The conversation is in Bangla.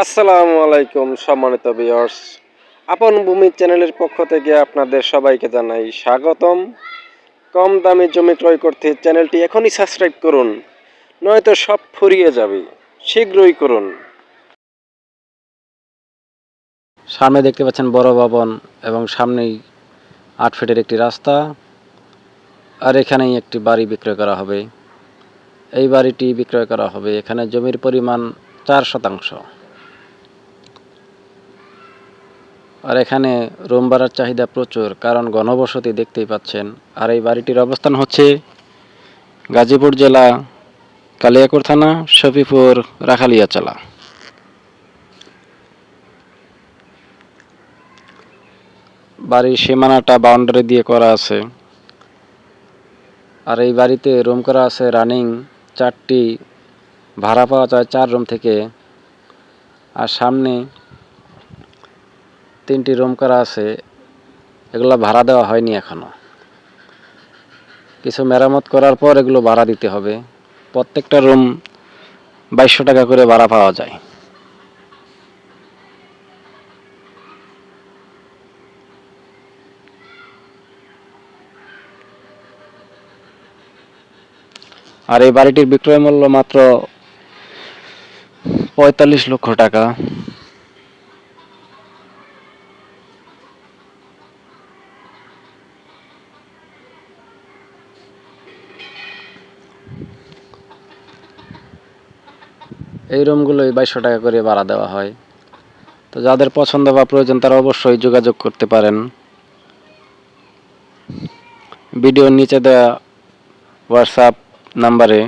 আসসালামু আলাইকুম, সম্মানিত ভিউয়ার্স আপন ভূমি চ্যানেলের পক্ষ থেকে আপনাদের সবাইকে জানাই স্বাগতম। কম দামে জমি ক্রয় করতে চ্যানেলটি এখনই সাবস্ক্রাইব করুন, নয়তো সব ফুরিয়ে যাবে। শীঘ্রই করুন। সামনে দেখতে পাচ্ছেন বড় ভবন এবং সামনেই আট ফিটের একটি রাস্তা। আর এখানেই একটি বাড়ি বিক্রয় করা হবে। এই বাড়িটি বিক্রয় করা হবে এখানে জমির পরিমাণ চার শতাংশ। আর এখানে রুম ভাড়ার চাহিদা প্রচুর, কারণ ঘনবসতি দেখতেই পাচ্ছেন। আর এই বাড়িটির অবস্থান হচ্ছে গাজীপুর জেলা কালিয়াকুর থানা, শফিপুর রাখালিয়াচালা। বাড়ির সীমানাটা বাউন্ডারি দিয়ে করা আছে। আর এই বাড়িতে রুম করা আছে রানিং চারটি, ভাড়া পাওয়া যায় চার রুম থেকে। আর সামনে তিনটি রুম করা আছে, এগুলো ভাড়া দেওয়া হয়নি এখনও। কিছু মেরামত করার পর এগুলো ভাড়া দিতে হবে। প্রত্যেকটা রুম বাইশশো টাকা করে ভাড়া পাওয়া যায়। আর এই বাড়িটির বিক্রয় মূল্য মাত্র পঁয়তাল্লিশ লক্ষ টাকা। এই রুমগুলোই বাইশশো টাকা করে ভাড়া দেওয়া হয়। তো যাদের পছন্দ বা প্রয়োজন, তারা অবশ্যই যোগাযোগ করতে পারেন। ভিডিওর নিচে দেওয়া হোয়াটসঅ্যাপ নাম্বারে